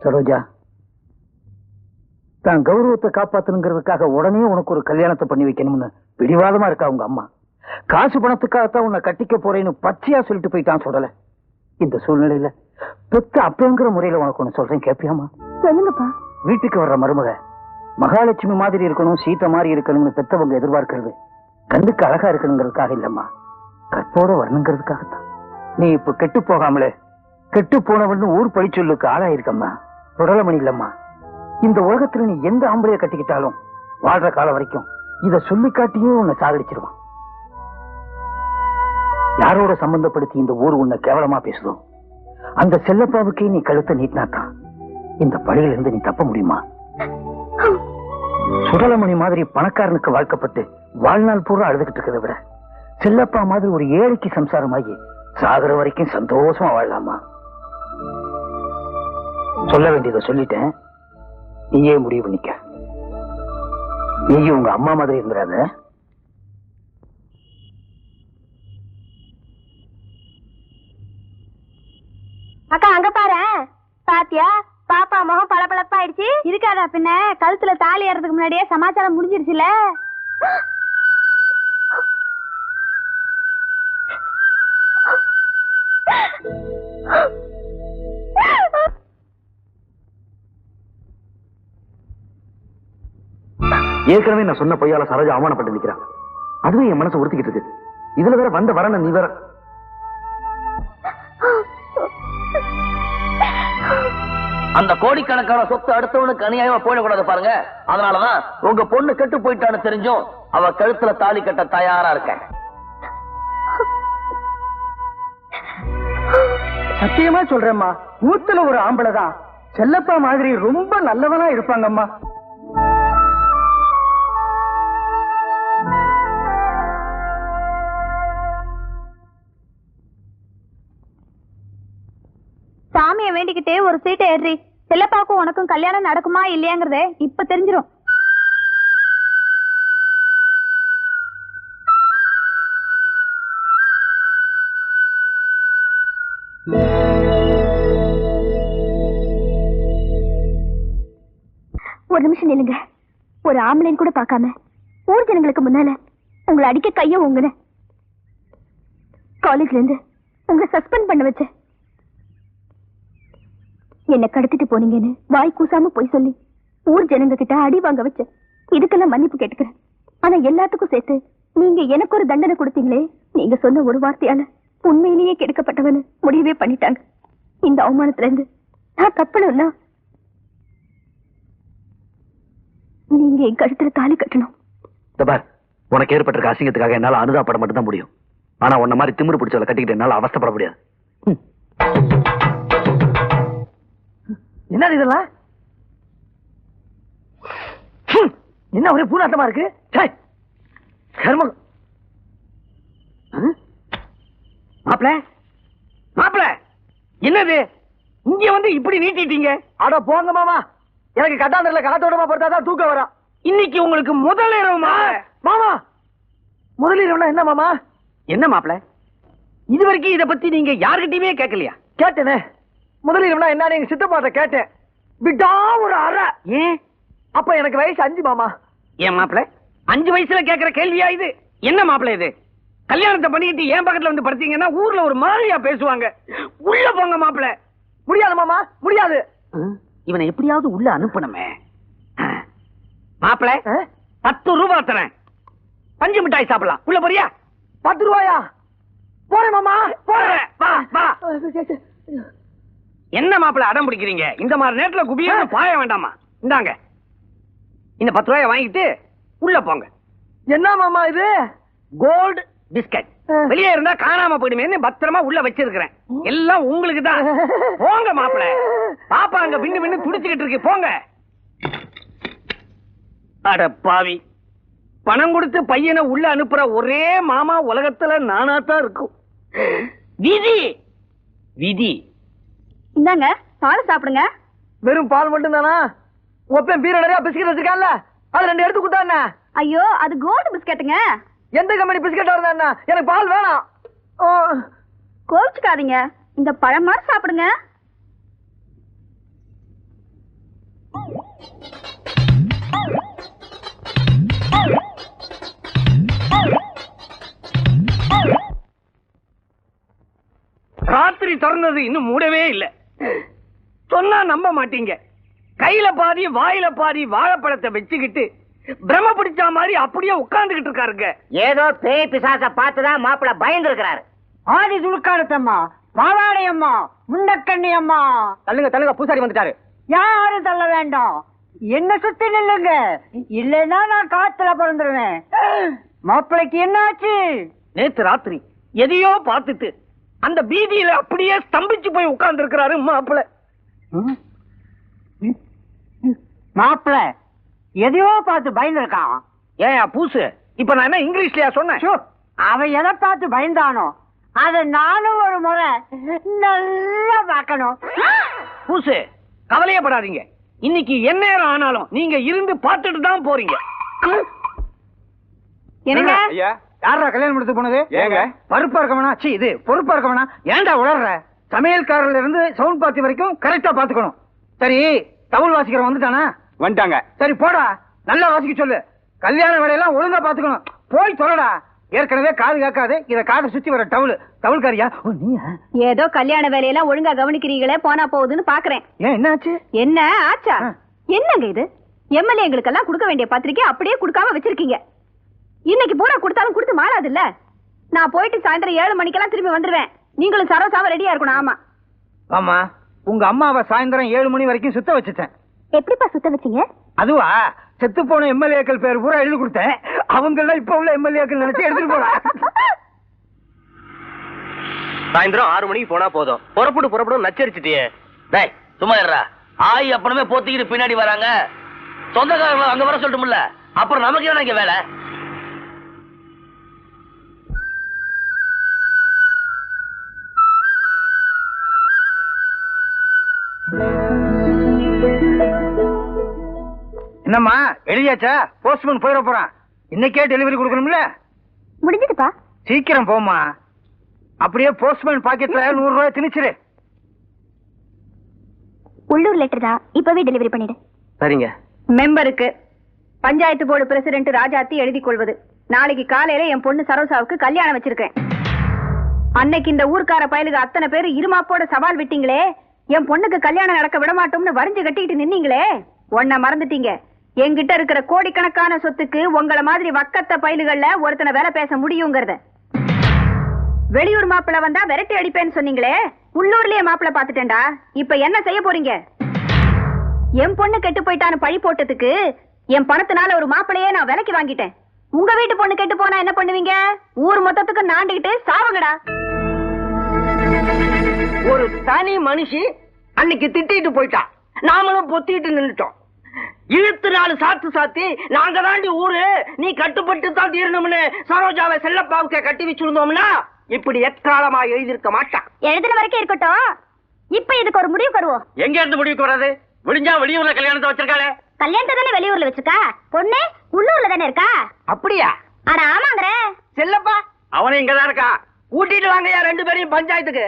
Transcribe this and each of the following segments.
சரோஜா தான் கௌரவத்தை காப்பாத்தணுங்கிறதுக்காக உடனே உனக்கு ஒரு கல்யாணத்தை பண்ணி வைக்கணும்னு பிடிவாதமா இருக்கா உங்க அம்மா? காசு பணத்துக்காகத்தான் உன்னை கட்டிக்க போறேன்னு பச்சையா சொல்லிட்டு போயிட்டான் சொல்லல. இந்த சூழ்நிலையில பெத்த அப்பங்கிற முறையில உனக்கு ஒண்ணு சொல்றேன் கேப்பியாமா சொல்லுங்கப்பா. வீட்டுக்கு வர்ற மருமக மகாலட்சுமி மாதிரி இருக்கணும் சீத்தை மாதிரி இருக்கணும்னு பெத்தவங்க எதிர்பார்க்கிறது கண்ணுக்கு அழகா இருக்கணுங்கிறதுக்காக இல்லம்மா. கற்போட வரணுங்கிறதுக்காகத்தான். நீ இப்ப கெட்டு போகாமலே கெட்டு போனவன்னு ஊர் பழிச்சொல்லுக்கு ஆளாயிருக்கம்மா. சுடலமணி இல்லம்மா இந்த உலகத்துல நீ எந்த ஆம்பளைய கட்டிக்கிட்டாலும் வாழ்ற காலம் வரைக்கும் இத சொல்லி காட்டியே உன்னை சாகடிச்சிருவான். யாரோட சம்பந்தப்படுத்தி இந்த ஊர் உன்னை கேவலமா பேசுதோ அந்த செல்லப்பாவுக்கே நீ கழுத்தை நீட்டினாத்தான் இந்த பழியில இருந்து நீ தப்ப முடியுமா? சுடலமணி மாதிரி பணக்காரனுக்கு வாழ்க்கப்பட்டு வாழ்நாள் பூரா அழுதுகிட்டு இருக்கிறத விட செல்லப்பா மாதிரி ஒரு ஏழைக்கு சம்சாரமாகி சாகர வரைக்கும் சந்தோஷமா வாழலாமா? சொல்ல வேண்டியதை சொல்லிட்டேன். நீயே முடிவு பண்ணிக்க. நீயும் உங்க அம்மா மாதிரி இருந்துடாத. அக்கா அங்க பாரு. பாத்தியா? பாப்பா முகம் பளபளப்பாயிடுச்சு. இருக்காதா பின்ன? கழுத்துல தாலி ஏறதுக்கு முன்னாடியே சமாச்சாரம் முடிஞ்சிருச்சுல. ஏற்கனவே நான் சொன்ன பொய்யால சரோஜா அவமானப்பட்டு நிக்கிறான் அதுவே என் மனசு உறுத்திக்கிட்டு இருக்கு. இதுல வேற வந்த வரன நீ வேற அந்த கோடிக்கணக்கான சொத்து அடுத்தவனுக்கு அநியாயமா போயிடக்கூடாது பாருங்க. அதனாலதான் உங்க பொண்ணு கெட்டு போயிட்டான்னு தெரிஞ்சும் அவ கழுத்துல தாலி கட்ட தயாரா இருக்கேன். சத்தியமா சொல்றேம்மா நூத்துல ஒரு ஆம்பளை தான். செல்லப்பா மாதிரி ரொம்ப நல்லவனா இருப்பாங்கம்மா. வேண்டிக்கிட்டே ஒரு சீட்டை ஏறி செல்லப்பாக்கும் உனக்கும் கல்யாணம் நடக்குமா இல்லையாங்கிறத இப்ப தெரிஞ்சிடும் ஒரு நிமிஷம் நில்லுங்க. ஒரு ஆம்பளைன்னு கூட பார்க்காம ஊர் ஜனங்களுக்கு முன்னால உங்களை அடிக்க கைய உங்கன காலேஜ்ல இருந்து உங்களை சஸ்பெண்ட் பண்ண வச்சேன் என்ன கடத்திட்டு போனீங்கன்னு வாய் கூசாம போய் சொல்லி ஊர் ஜனங்க கிட்ட அடி வாங்க வச்ச இதுக்கெல்லாம் மன்னிப்பு கேட்டுக்கிறேன். ஆனா எல்லாத்துக்கும் சேர்த்து நீங்க எனக்கு ஒரு தண்டனை கொடுத்தீங்களே நீங்க சொன்ன ஒரு வார்த்தையால உண்மையிலேயே கெடுக்கப்பட்டவன்னு முடிவே பண்ணிட்டாங்க. இந்த அவமானத்துல இருந்து நான் தப்பணும்னா நீங்க என் கழுத்துல தாலி கட்டணும். இந்த பார் உனக்கு ஏற்பட்டிருக்க அசிங்கத்துக்காக என்னால அனுதாபப்பட மட்டும் தான் முடியும். ஆனா உன்ன மாதிரி திமிரு பிடிச்சவளை கட்டிக்கிட்டு என்னால அவஸ்தைப்பட முடியாது. என்ன இதெல்லாம்? என்ன ஒரே பூனாட்டமா இருக்கு? ச்சே, கர்மம். மாப்பிள? மாப்பிள! என்னது? இங்க வந்து இப்படி நீட்டிட்டீங்க அட போங்க மாமா. எனக்கு கட்டாந்தரில் காத்தோடமா பொறுத்தாதான் தூக்கம் வரும். இன்னைக்கு உங்களுக்கு முதல் இரவு மாமா. முதல் இரவுனா என்ன மாமா? என்ன மாப்பிள? இது வரைக்கும் இத பத்தி நீங்க யார்கிட்டயுமே கேட்கலையா? கேட்டேனே. முதல் இரவுனா என்ன எங்க சித்தப்பாட்ட கேட்டேன். விட்டா ஒரு அறை. ஏன்? அப்ப எனக்கு வயசு அஞ்சு மாமா. ஏன் மாப்பிள? அஞ்சு வயசுல கேக்குற கேள்வியா இது? என்ன மாப்பிள இது? கல்யாணத்தை பண்ணிக்கிட்டு என் பக்கத்துல வந்து படுத்தீங்கன்னா ஊர்ல ஒரு மாதிரியா பேசுவாங்க. உள்ள போங்க மாப்பிள. முடியாது மாமா. முடியாது. இவனை எப்படியாவது உள்ள அனுப்பணுமே. மாப்பிள பத்து ரூபாய் தரேன். பஞ்சு மிட்டாய் சாப்பிடலாம். உள்ள போறியா? பத்து ரூபாயா? போறேன் மாமா. போறேன். வா, வா. என்ன மாப்பிள அடம் பிடிக்கிறீங்க? இந்த மாதிரி நேரத்துல குபியா பாய வேண்டாமா? இந்தாங்க. இந்த பத்து ரூபாய வாங்கிட்டு உள்ள போங்க. என்ன மாமா இது? கோல்டு பிஸ்கட் வெளியே இருந்தா காணாம போயிடுமேன்னு பத்திரமா உள்ள வச்சிருக்கிறேன். எல்லாம் உங்களுக்கு தான். போங்க மாப்பிள. பாப்பா அங்க பின்னு பின்னு துடிச்சுக்கிட்டு இருக்கு. போங்க. அட பாவி. பணம் கொடுத்து பையனை உள்ள அனுப்புற ஒரே மாமா உலகத்துல நானா தான் இருக்கும் விதி. விதி. இந்தாங்க பால் சாப்பிடுங்க. வெறும் பால் மட்டும் தானா ஒப்பன் பீர நிறைய பிஸ்கட் வச்சிருக்கான்ல அது ரெண்டு எடுத்து கொடுத்தா ஐயோ அது கோல்டு பிஸ்கட்டுங்க எந்த கம்பெனி பிஸ்கட் இருந்தா எனக்கு பால் வேணாம். ஓ, கோவிச்சுக்காதீங்க. இந்த பழமா சாப்பிடுங்க. ராத்திரி திறந்தது இன்னும் மூடவே இல்ல. சொன்னா நம்ப மாட்டீங்க. கையில பாதி வாயில பாதி வாழைப்பழத்தை வச்சுக்கிட்டு பிரம பிடிச்ச மாதிரி அப்படியே உட்கார்ந்துகிட்டு இருக்காருங்க. ஏதோ பேய் பிசாச பார்த்துதான் மாப்பிள்ள பயந்து இருக்கிறாரு ஆதி துடுக்காரத்தம்மா பாவாடை அம்மா முண்டக்கண்ணி அம்மா தள்ளுங்க தள்ளுங்க பூசாரி வந்துட்டாரு. யாரும் தள்ள வேண்டாம்? என்ன சுத்தி நில்லுங்க? இல்லைன்னா நான் காத்துல பிறந்துருவேன். மாப்பிளைக்கு என்னாச்சு? நேத்து ராத்திரி எதையோ பார்த்துட்டு அந்த பீதியில அப்படியே ஸ்தம்பிச்சு போய் உட்கார்ந்து இருக்கிறாரு மாப்பிள்ள மாப்பிள்ள எதையோ பார்த்து பயந்து இருக்கான் ஏன் பூசு. இப்ப நான் என்ன இங்கிலீஷ்லயா சொன்னேன்? அவன் எதை பார்த்து பயந்தானோ அத நானும் ஒரு முறை நல்லா பார்க்கணும். பூசு கவலையே படாதீங்க. இன்னைக்கு எந்நேரம் ஆனாலும் நீங்க இருந்து பார்த்துட்டு தான் போறீங்க. என்னங்க? யாரா கல்யாணம் முடிச்சு போனது? ஏங்க? பருப்பா இருக்க வேணா சி இது பொறுப்பா இருக்க வேணா ஏன்டா உளர்ற? சமையல்காரர்ல இருந்து சவுண்ட் பார்ட்டி வரைக்கும் கரெக்டா பாத்துக்கணும் சரி தவுள் வாசிக்கிறவன் வந்துட்டானா? வந்துட்டாங்க. சரி போடா. நல்லா வாசிக்க சொல்லு. கல்யாண வேலையெல்லாம் ஒழுங்கா பாத்துக்கணும் போய் சொல்லடா ஏற்கனவே காது கேட்காது. இத காதை சுத்தி வர டவுல் டவுல்காரியா ஏதோ கல்யாண வேலையெல்லாம் ஒழுங்கா கவனிக்கிறீங்களே போனா போகுதுன்னு பாக்குறேன் ஏன் என்னாச்சு? என்ன ஆச்சா? ஆ. என்னங்க இது? எம்எல்ஏங்களுக்கெல்லாம் கொடுக்க வேண்டிய பத்திரிக்கை அப்படியே கொடுக்காம வச்சிருக்கீங்க. இன்னைக்கு பூரா கொடுத்தாலும் கொடுத்து மாறாது இல்ல நான் போயிட்டு சாயந்தரம் ஏழு மணிக்கெல்லாம் திரும்பி வந்துருவேன். நீங்களும் சரோசாவ ரெடியா இருக்கணும் ஆமா. ஆமா உங்க அம்மாவை சாயந்தரம் ஏழு மணி வரைக்கும் சுத்த வச்சுட்டேன். எப்படிப்பா சுத்த வச்சீங்க? அதுவா செத்து போன எம்எல்ஏக்கள் பேர் பூரா எழுதி கொடுத்தேன். அவங்க எல்லாம் இப்ப உள்ள எம்எல்ஏக்கள் நினைச்சு எடுத்துட்டு போறேன் சாயந்தரம் ஆறு மணிக்கு போனா போதும். புறப்படு புறப்படும் நச்சரிச்சிட்டியே. டேய் சும்மா இருடா. ஆய் அப்பனமே போத்திக்கிட்டு பின்னாடி வராங்க. சொந்தக்காரங்க அங்க வர சொல்லட்டும்ல. அப்புறம் நமக்கு என்ன வேலை? என்னம்மா எழுதியாச்சா போஸ்ட்மேன் போயிட போறான். இன்னைக்கே டெலிவரி கொடுக்கணும்ல? முடிஞ்சதுப்பா. சீக்கிரம் போம்மா. அப்படியே போஸ்ட்மேன் பாக்கெட்ல நூறு ரூபாய் திணிச்சிரு. உள்ளூர் லெட்டர் தான். இப்பவே டெலிவரி பண்ணிடு. சரிங்க. மெம்பருக்கு பஞ்சாயத்து போர்டு பிரசிடென்ட் ராஜாத்தி எழுதி கொள்வது. நாளைக்கு காலையில என் பொண்ணு சரோசாவுக்கு கல்யாணம் வச்சிருக்கேன். அன்னைக்கு இந்த ஊர்க்கார பயலுக்கு அத்தனை பேர் இருமாப்போட சவால் விட்டீங்களே? என் பொண்ணுக்கு கல்யாணம் நடக்க விட மாட்டோம்னு வரிஞ்சு கட்டிக்கிட்டு நின்னீங்களே? உன்னை மறந்துட்டீங்க. என்கிட்ட இருக்கிற கோடிக்கணக்கான சொத்துக்கு உங்கள மாதிரி வக்கத்த பயில்கள்ல ஒருத்தனை வேலை பேச முடியுங்கிறத. வெளியூர் மாப்பிள்ள வந்தா விரட்டி அடிப்பேன்னு சொன்னீங்களே உள்ளூர்லயே மாப்பிள்ள பாத்துட்டேன்டா இப்ப என்ன செய்ய போறீங்க? என் பொண்ணு கெட்டு போயிட்டான்னு பழி போட்டதுக்கு என் பணத்தினால ஒரு மாப்பிளையே நான் விலைக்கு வாங்கிட்டேன். உங்க வீட்டு பொண்ணு கெட்டு போனா என்ன பண்ணுவீங்க? ஊர் மொத்தத்துக்கு நாண்டிக்கிட்டு சாவுங்கடா. ஒரு தனி மனுஷி அன்னைக்கு திட்டிட்டு போயிட்டா. நாமளும் பொத்திட்டு நின்னுட்டோம். இழுத்து நாலு சாத்து சாத்தி நாங்க தாண்டி ஊரு. நீ கட்டுப்பட்டு தான் தீரணும்னு சரோஜாவை செல்லப்பாவுக்கு கட்டி வச்சிருந்தோம்னா இப்படி எக்காலமா எழுதியிருக்க மாட்டான். எழுதுன வரைக்கும் இருக்கட்டும். இப்ப இதுக்கு ஒரு முடிவு தருவோம் எங்க இருந்து முடிவுக்கு வர்றது? விடிஞ்சா வெளியூர்ல கல்யாணத்தை வச்சிருக்காளே. கல்யாணத்தை தானே வெளியூர்ல வச்சிருக்கா? பொண்ணு உள்ளூர்ல தானே இருக்கா? அப்படியா? ஆனா ஆமாங்கிற. செல்லப்பா அவனும் இங்கதான் இருக்கா கூட்டிட்டு வாங்கயா ரெண்டு பேரையும் பஞ்சாயத்துக்கு.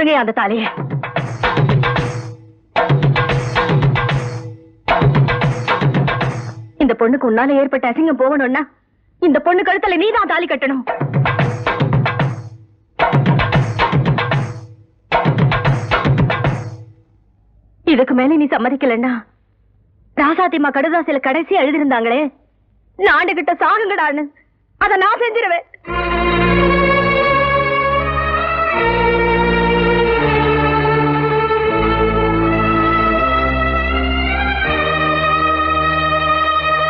கொடுங்க அந்த தாலிய. இந்த பொண்ணுக்கு உன்னால ஏற்பட்ட அசிங்கம் போகணும்னா இந்த பொண்ணு கழுத்துல நீதான் தாலி கட்டணும். இதுக்கு மேல நீ சம்மதிக்கலன்னா ராசாத்திமா கடுதாசில கடைசி எழுதிருந்தாங்களே நாண்டு கிட்ட சாகுங்கடான்னு அதை நான் செஞ்சிருவேன்.